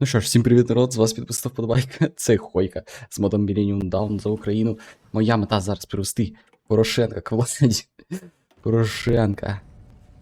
Ну що ж, всім привіт, народ, з вас підписав подобайка. Це Хойка з модом Millennium Down за Україну. Моя мета зараз привести Порошенка к владі. Порошенка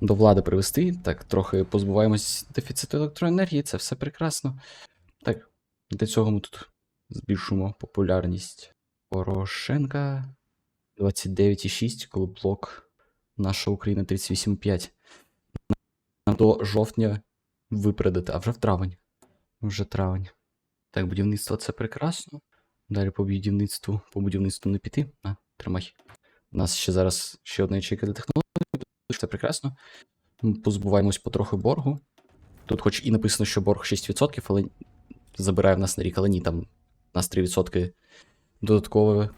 до влади привести. Так, трохи позбуваємось дефіциту електроенергії, це все прекрасно. Так, для цього ми тут збільшуємо популярність Порошенка 29,6, коли блок наша Україна 38,5. Нам до жовтня випередити, а вже в травень. Вже травень. Так, будівництво це прекрасно. Далі по будівництву, по будівництву не піти. А, тримай. У нас ще зараз ще одна ячейка для технологій. Це прекрасно. Позбуваємось потрохи боргу. Тут, хоч і написано, що борг 6%, але забирає в нас на рік, але ні, там у нас 3% додатково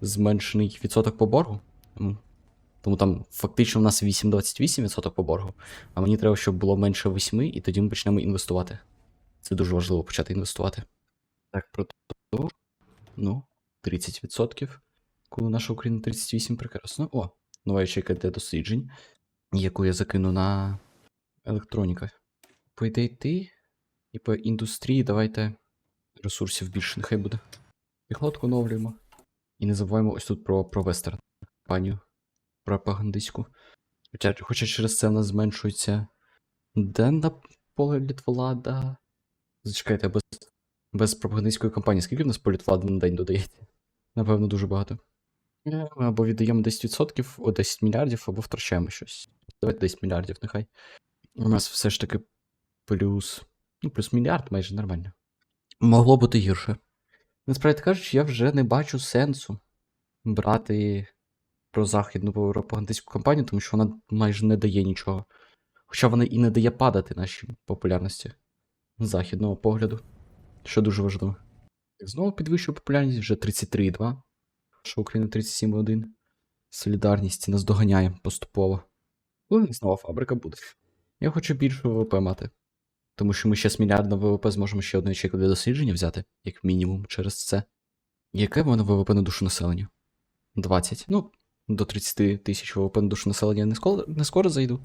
зменшений відсоток по боргу. Тому- там фактично в нас 8,28% по боргу, а мені треба, щоб було менше 8, і тоді ми почнемо інвестувати. Це дуже важливо почати інвестувати. Так, продовж. Ну, 30%. Коли наша Україна 38 прекрасно. О, нова ячейка для досліджень, яку я закину на електроніка. По ідеї ти. І по індустрії давайте ресурсів більше нехай буде. Піхотку оновлюємо. І не забуваємо ось тут про, про вестерн кампанію пропагандистську. Хоча, хоча через це в нас зменшується денна поле політвлада. Зачекайте, без, без пропагандистської кампанії, скільки в нас політвлади на день додається? Напевно, дуже багато. Ми або віддаємо 10%, о 10 мільярдів, або втрачаємо щось. Давайте 10 мільярдів, нехай. У нас все ж таки плюс. Ну, плюс мільярд майже нормально. Могло бути гірше. Насправді кажучи, я вже не бачу сенсу брати про західну пропагандистську кампанію, тому що вона майже не дає нічого. Хоча вона і не дає падати нашій популярності західного погляду, що дуже важливо. Знову підвищує популярність вже 33,2. Що Україна 37,1. Солідарність нас доганяє поступово. Ну, і знову фабрика буде. Я хочу більше ВВП мати. Тому що ми ще з мільярдом ВВП зможемо ще одну ячейку для дослідження взяти, як мінімум, через це. Яке воно ВВП на душу населення? 20. Ну, до 30 тисяч ВВП на душу населення не скоро, не скоро зайду.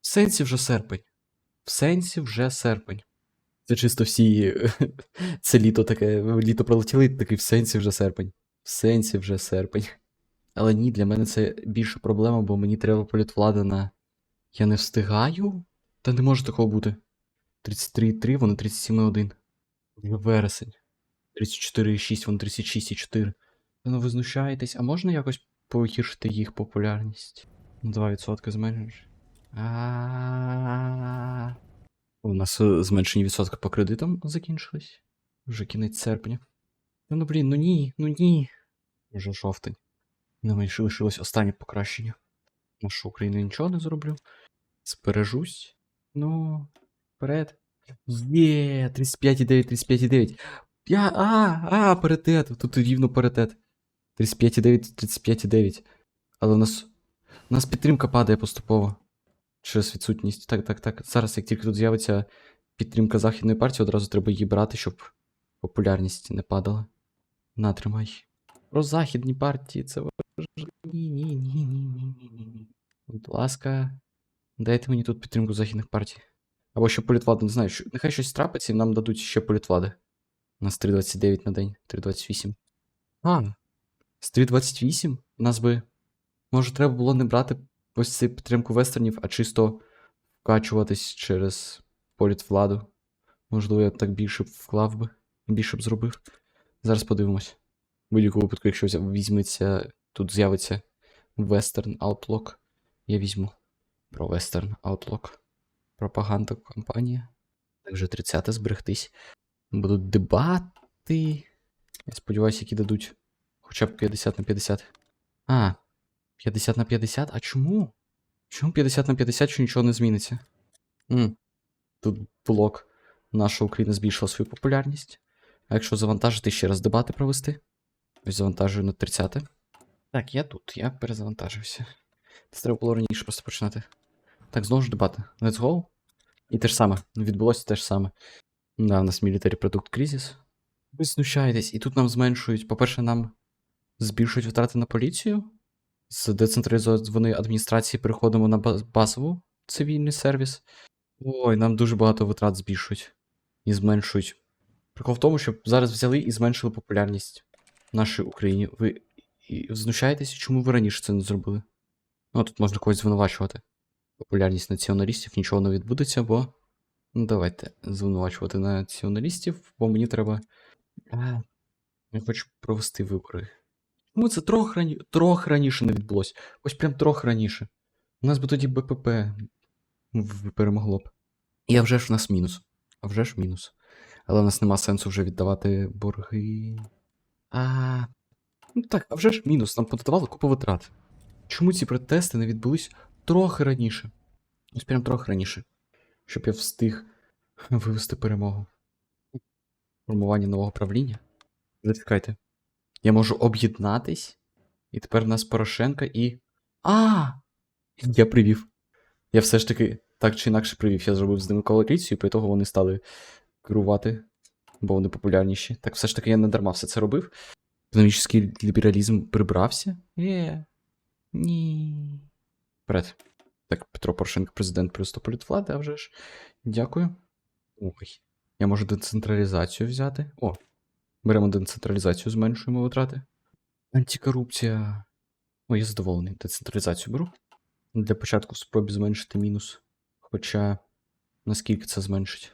В сенсі вже серпень. В сенсі вже серпень. Це чисто всі. Це літо таке. Літо пролетіло, і такий в сенсі вже серпень. В сенсі вже серпень. Але ні, для мене це більша проблема, бо мені треба політвлада на. Я не встигаю? Та не може такого бути. 33,3, воно 37,1. Вересень. 34,6, воно 36,4. Та ну ви знущаєтесь, а можна якось погіршити їх популярність? На 2% зменшиш. А. У нас е, зменшені відсотки по кредитам закінчились. Вже кінець серпня. Та Ну блін, ну ні, ну ні. Вже жовтень. Нам ще лишилось останнє покращення. Нашу Україну нічого не зроблю. Збережусь. Ну, вперед. Є, 35,9, 35,9. Я, а, а, паритет. Тут рівно паритет. 35,9, 35,9. Але у нас. У нас підтримка падає поступово. Через відсутність. Так, так, так. Зараз, як тільки тут з'явиться підтримка західної партії, одразу треба її брати, щоб популярність не падала. Натримай. Про західні партії це. Ні, ні, ні, ні, ні, ні, ні. Будь ласка, дайте мені тут підтримку західних партій. Або ще політвладу, не знаю, що... нехай щось трапиться і нам дадуть ще політвлади. У нас 3,29 на день, 3,28. А, з 3,28 у нас би. Може, треба було не брати ось цю підтримку вестернів, а чисто вкачуватись через політвладу. Можливо, я так більше б вклав би, більше б зробив. Зараз подивимось. В будь-якому випадку, якщо візьметься, тут з'явиться Western Outlook, я візьму про Western Outlook. Пропаганда кампанія. Так вже 30 зберегтись. Будуть дебати. Я сподіваюся, які дадуть хоча б 50 на 50. А, 50 на 50? А чому? Чому 50 на 50, що нічого не зміниться? м Тут блок. Наша Україна збільшила свою популярність. А якщо завантажити ще раз дебати провести? Ось завантажую на 30. Так, я тут, я перезавантажився. Це треба було раніше просто починати. Так, знову ж дебати. Let's go. І те ж саме. Відбулося те ж саме. Да, у нас Military Product Crisis. Ви знущаєтесь, і тут нам зменшують. По-перше, нам збільшують витрати на поліцію. З децентралізованої адміністрації переходимо на базову цивільний сервіс. Ой, нам дуже багато витрат збільшують. і зменшують. Прикол в тому, щоб зараз взяли і зменшили популярність нашій Україні. Ви знущаєтеся, чому ви раніше це не зробили? Ну, тут можна когось звинувачувати. Популярність націоналістів нічого не відбудеться, бо. Ну, давайте звинувачувати націоналістів, бо мені треба. Я хочу провести вибори. Чому це трохи, рані... трохи раніше не відбулося? Ось прям трохи раніше. У нас би тоді БПП перемогло б. І а вже ж у нас мінус. А вже ж мінус. Але в нас нема сенсу вже віддавати борги. А. Ну так, а вже ж мінус, нам подавали купу витрат. Чому ці протести не відбулись трохи раніше? Ось прям трохи раніше. Щоб я встиг вивести перемогу. Формування нового правління. Зачекайте. Я можу об'єднатись. І тепер в нас Порошенка і. А! Я привів. Я все ж таки так чи інакше привів. Я зробив з ними коаліцію, і того вони стали керувати, бо вони популярніші. Так все ж таки я не дарма все це робив. Економічний лібералізм прибрався? Є. Ні. Вперед. Так, Петро Порошенко, президент плюс 100 політвлади, а вже ж. Дякую. Ой. Я можу децентралізацію взяти. О. Беремо децентралізацію, зменшуємо витрати. Антикорупція. О, я задоволений. Децентралізацію беру. Для початку спробі зменшити мінус. Хоча наскільки це зменшить?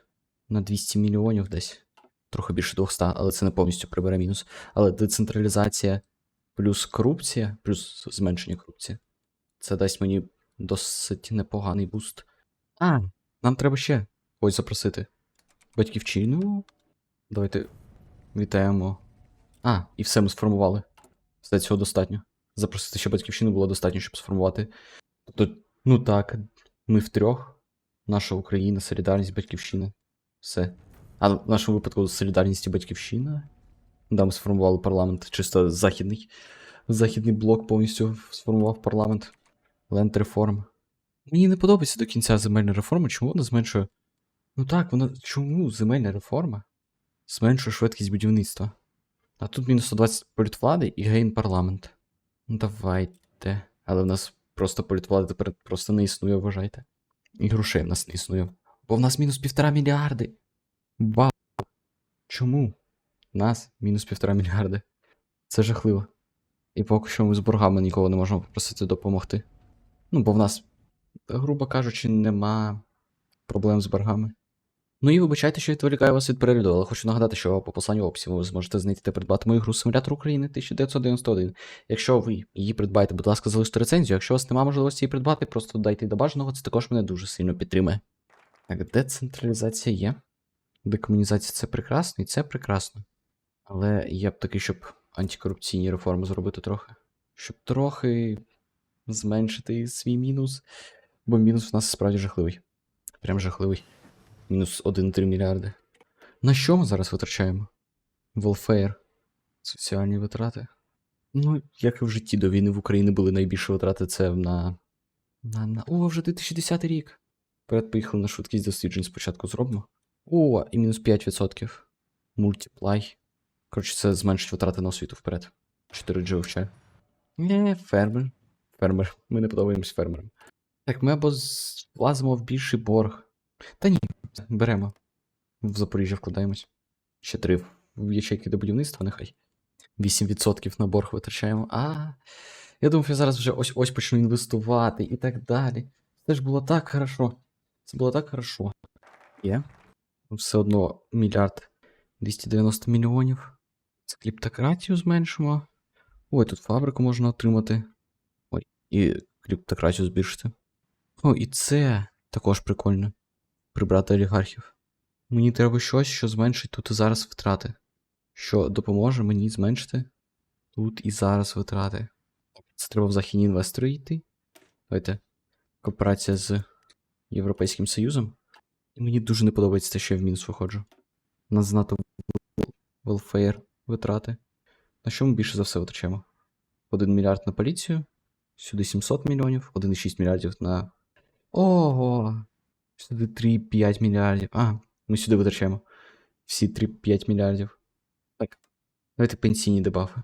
На 200 мільйонів десь. Трохи більше 200, але це не повністю прибере мінус. Але децентралізація плюс корупція, плюс зменшення корупції. Це дасть мені досить непоганий буст. А, нам треба ще ось запросити. Батьківщину. Давайте вітаємо. А, і все ми сформували. Все цього достатньо. Запросити ще батьківщину було достатньо, щоб сформувати. Тобто, ну так, ми втрьох. Наша Україна, солідарність, батьківщина. Все. А в нашому випадку солідарність і батьківщина. Да, ми сформували парламент, чисто західний. Західний блок повністю сформував парламент. Ленд реформ. Мені не подобається до кінця земельна реформа. Чому вона зменшує. Ну так, вона. Чому земельна реформа зменшує швидкість будівництва? А тут мінус 120 політвлади і гейн парламент. Ну давайте. Але в нас просто політвлада тепер просто не існує, вважайте. І грошей в нас не існує. Бо в нас мінус півтора мільярди. Вау. Чому? У нас мінус півтора мільярди. Це жахливо. І поки що ми з боргами нікого не можемо попросити допомогти. Ну, бо в нас, грубо кажучи, нема проблем з боргами. Ну і вибачайте, що відволікаю вас від перегляду, але хочу нагадати, що по посланню в описі ви зможете знайти та придбати мою гру Симулятор України 1991. Якщо ви її придбаєте, будь ласка, залиште рецензію. Якщо у вас немає можливості її придбати, просто додайте до бажаного, це також мене дуже сильно підтримує. Так, децентралізація є. Декомунізація це прекрасно, і це прекрасно. Але я б такий, щоб антикорупційні реформи зробити трохи. Щоб трохи зменшити свій мінус. Бо мінус в нас справді жахливий. Прям жахливий. Мінус 1,3 мільярди. На що ми зараз витрачаємо? Welfare. Соціальні витрати. Ну, як і в житті до війни в Україні були найбільші витрати, це на. на, на... О, вже 2010 рік. Вперед поїхали на швидкість досліджень спочатку зробимо. О, і мінус 5%. Мультиплай. Коротше, це зменшить витрати на освіту вперед. 4G вивчаю. Не, фермер. Фермер. Ми не подобаємось фермерам. Так, ми або влазимо в більший борг. Та ні, беремо. В Запоріжжя вкладаємось. Ще три в ячейки до будівництва, нехай. 8% на борг витрачаємо. А. Я думав, я зараз вже ось ось почну інвестувати і так далі. Це ж було так хорошо. Це було так хорошо. Є. Все одно мільярд 290 мільйонів. Це кліптократію зменшимо. Ой, тут фабрику можна отримати. Ой, і кліптократію збільшити. О, і це також прикольно. Прибрати олігархів. Мені треба щось, що зменшить тут і зараз витрати. Що допоможе мені зменшити тут і зараз витрати. Це треба в західні інвестори йти. Давайте. Кооперація з Європейським Союзом. І мені дуже не подобається те, що я в мінус виходжу. У нас знато welfare витрати. На що ми більше за все витрачаємо? 1 мільярд на поліцію, сюди 700 мільйонів, 1,6 мільярдів на. Ого! Сюди 3,5 мільярдів. А, ми сюди витрачаємо. Всі 3-5 мільярдів. Так. Давайте пенсійні дебафи.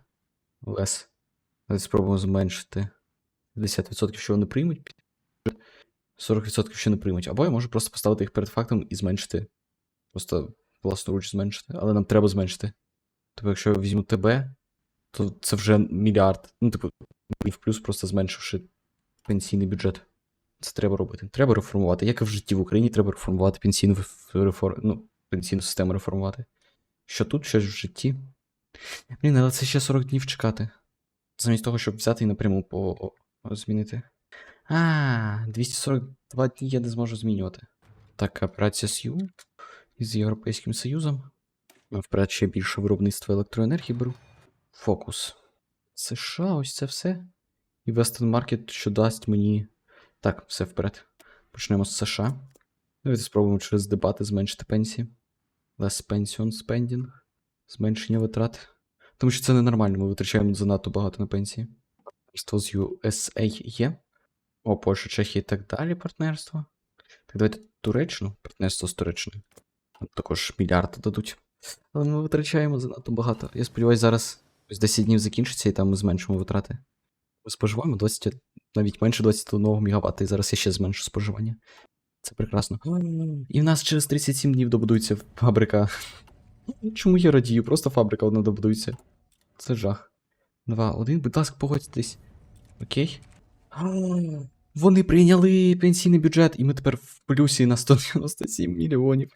Лес. Давайте спробуємо зменшити 50%, що вони приймуть. 40% що не приймуть. Або я можу просто поставити їх перед фактом і зменшити просто власноруч зменшити, але нам треба зменшити. Тобто, якщо я візьму тебе, то це вже мільярд. Ну, типу, і в плюс просто зменшивши пенсійний бюджет. Це треба робити. Треба реформувати. Як і в житті в Україні, треба реформувати пенсійну реформ... ну, пенсійну систему реформувати. Що тут, що в житті. Блін, але це ще 40 днів чекати. Замість того, щоб взяти і напряму по змінити. А, 242 дні я не зможу змінювати. Так, операція СЮ із Європейським Союзом. Вперед ще більше виробництва електроенергії беру. Фокус. США, ось це все. І Western Market, що дасть мені. Так, все вперед. Почнемо з США. Давайте спробуємо через дебати зменшити пенсії. Less pension spending. Зменшення витрат. Тому що це ненормально, ми витрачаємо занадто багато на пенсії. Партнерство з USA є. О, Польща, Чехія і так далі партнерство. Так, давайте Туреччину, партнерство з Туреччиною. Також мільярд дадуть. Але ми витрачаємо занадто багато. Я сподіваюся, зараз ось 10 днів закінчиться і там ми зменшимо витрати. Ми споживаємо 20, навіть менше 21 МВт, і зараз я ще зменшу споживання. Це прекрасно. І в нас через 37 днів добудується фабрика. Чому я радію? Просто фабрика одна добудується. Це жах. Два, один, будь ласка, погодьтесь. Окей. Вони прийняли пенсійний бюджет, і ми тепер в плюсі на 197 мільйонів.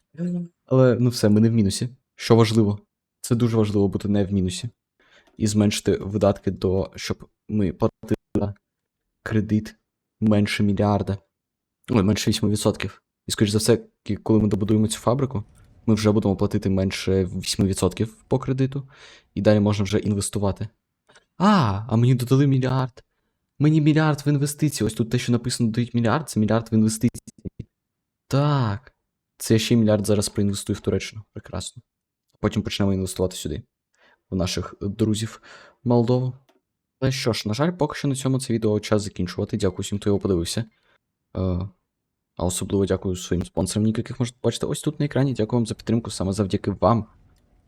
Але ну все, ми не в мінусі. Що важливо? Це дуже важливо бути не в мінусі. І зменшити видатки до, щоб ми платили кредит менше мільярда. Ой, менше 8%. І скоріш за все, коли ми добудуємо цю фабрику, ми вже будемо платити менше 8% по кредиту, і далі можна вже інвестувати. А, а мені додали мільярд. Мені мільярд в інвестиції. Ось тут те, що написано, додають мільярд, це мільярд в інвестиції. Так. Це я ще мільярд зараз проінвестую в Туреччину. Прекрасно. Потім почнемо інвестувати сюди, в наших друзів Молдову. Але що ж, на жаль, поки що на цьому це відео час закінчувати. Дякую всім, хто його подивився. Е, а особливо дякую своїм спонсорам, яких можете бачити ось тут на екрані. Дякую вам за підтримку, саме завдяки вам.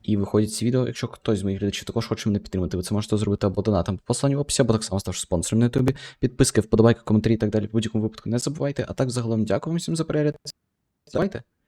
І виходять ці відео, якщо хтось з моїх глядачів також хоче мене підтримати, ви це можете зробити або донатом по посланню в описі, або так само ставши спонсором на ютубі. Підписки, вподобайки, коментарі і так далі. В будь-якому випадку не забувайте. А так загалом дякую всім за перегляд. Давайте.